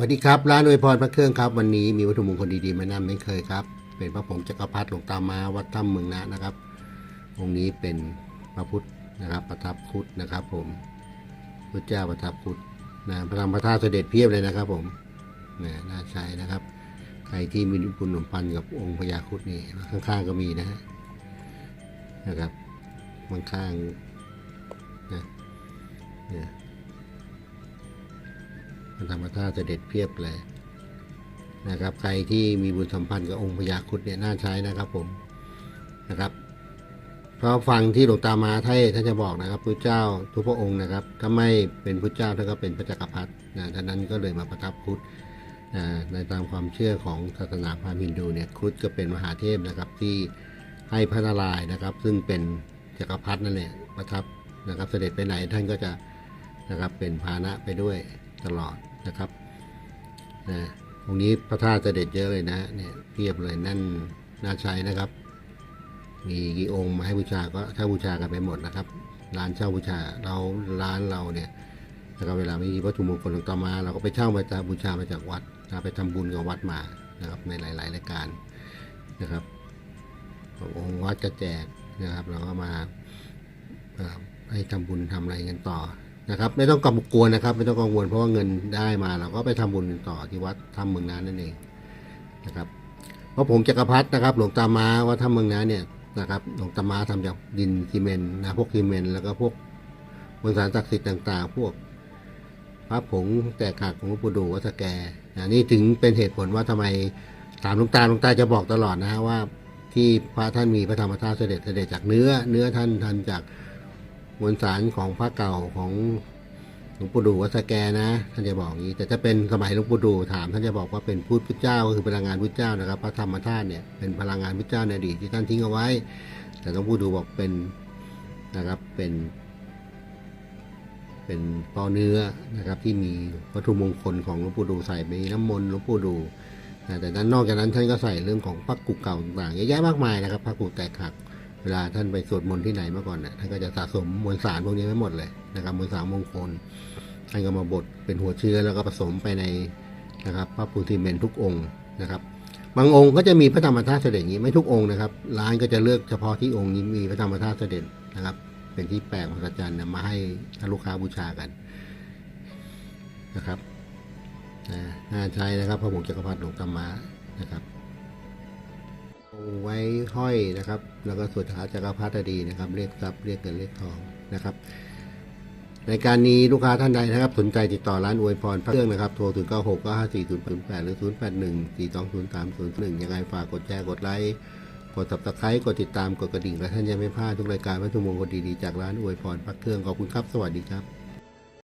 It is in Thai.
วัสดีครับ ร้านอวยพรพระเครื่องครับ วันนี้มีวัตถุมงคลดีๆมานำไม่เคยครับ เป็นพระผงจักรพรรดิหลวงตามาวัดถ้ำเมืองนะนะครับองค์นี้เป็นพระพุทธนะครับ ประทับคุดนะครับ ผมพระเจ้าประทับคุดนะพระธรรมพระธาตุเสด็จเพียบเลยนะครับ ผมนะน่าใช้นะครับ ใครที่มีบุญหนุนพันกับองค์พญาคุดนี่ข้างๆก็มีนะฮะนะครับข้างๆนะเนี่ย พระธรรมธาตุเสด็จเพียบเลยนะครับ ใครที่มีบุญสัมพันธ์กับองค์พญาครุดเนี่ยน่าใช้นะครับผมนะครับเพราะฟังที่หลวงตามาไทยท่านจะบอกนะครับพระเจ้าทุกพระองค์นะครับถ้าไม่เป็นพระเจ้าท่านก็เป็นพระจักรพรรดินะท่านนั้นก็เลยมาประทับครุดนะในตามความเชื่อของศาสนาพราหมณ์ฮินดูเนี่ยครุดก็เป็นมหาเทพนะครับที่ให้พระนารายณ์นะครับ ซึ่งเป็นจักรพรรดินั่นแหละประทับนะครับ เสด็จไปไหนท่านก็จะนะครับเป็นพาหนะไปด้วย ตลอดนะครับนะตรงนี้พระธาตุเสด็จเยอะเลยนะเนี่ยเพียบเลยนั่นน่าใช้นะครับ มีกี่องค์มาให้บูชาก็ถ้าบูชากันไปหมดนะครับ ร้านเช่าบูชาเราร้านเราเนี่ยนะครับเวลาไมีวัตถุมงคลต่างๆมา เราก็ไปเช่ามาจากบูชามาจากวัดนะไปทำบุญกับวัดมานะครับในหลาย ๆ รายการนะครับองค์วัดก็แจกนะครับ เราก็มาเอ่อให้ทำบุญทำอะไรกันต่อ นะครับ ไม่ต้องกังวลนะครับ ไม่ต้องกังวลเพราะว่าเงินได้มาเราก็ไปทำบุญต่อที่วัดทำเมืองนั้นนั่นเองนะครับเพราะผมจักรพรรดินะครับ หลวงตามาว่าถ้ำเมืองน้าเนี่ยนะครับหลวงตามาทำจากดินซีเมนนะพวกซีเมนแล้วก็พวกมวลสารศักดิ์สิทธิ์ต่าง ๆ พวกพระผงแตกหักของหลวงปู่ดูวัดสแกนะนี่ถึงเป็นเหตุผลว่าทำไมถามหลวงตาหลวงตาจะบอกตลอดนะฮะว่าที่พระท่านมีพระธรรมธาตุเสด็จเสด็จจากเนื้อ เนื้อท่านท่านจาก มวลสารของพระเก่าของหลวงปู่ดูวัดสแกนะท่านจะบอกอย่างนี้ แต่ถ้าเป็นสมัยหลวงปู่ดูถามท่านจะบอกว่าเป็นพุทธเจ้าก็คือพลังงานพุทธเจ้านะครับ พระธรรมธาตุเนี่ยเป็นพลังงานพุทธเจ้าในอดีตที่ท่านทิ้งเอาไว้ แต่หลวงปู่ดูบอกเป็นนะครับเป็น เป็นปอเนื้อนะครับ ที่มีวัตถุมงคลของหลวงปู่ดูใส่ไปน้ำมนต์หลวงปู่ดูแต่นั้นนอกจากนั้นท่านก็ใส่เรื่องของพระกุเก่าต่างๆเยอะแยะมากมายนะครับพระกุแตกหัก เวลาท่านไปสวดมนต์ที่ไหนเมื่อก่อนเนี่ยท่านก็จะสะสมมวลสารพวกนี้ไว้หมดเลยนะครับมวลสารมงคลท่านก็มาบดเป็นหัวเชื้อแล้วก็ผสมไปในนะครับพระปูทิเมนทุกองค์นะครับ บางองค์ก็จะมีพระธรรมธาตุเสด็จอย่างนี้ไม่ทุกองค์นะครับ ร้านก็จะเลือกเฉพาะที่องค์นี้มีพระธรรมธาตุเสด็จนะครับ เป็นที่แปลกของอาจารย์นำมาให้ลูกค้าบูชากันนะครับน่าใช้นะครับพระผงจักรพรรดิหลวงตมานะครับ ไว้ห้อยนะครับ แล้วก็สวดคาจักรพรรดิดีนะครับ เรียกทรัพย์เรียกเงินเรียกทองนะครับในการนี้ลูกค้าท่านใดนะครับ สนใจติดต่อร้านอวยพรพระเครื่องนะครับ โทรถึง 9 6 9 5 4 0 8 8 หรือ 0 8 1 4 2 0 3 0 1 ยังไงฝากกดแชร์กดไลค์ กด subscribe กดติดตามกดกระดิ่ง และท่านจะไม่พลาดทุกรายการวัตถุมงคลดี ๆ จากร้านอวยพรพระเครื่องขอบคุณครับ สวัสดีครับ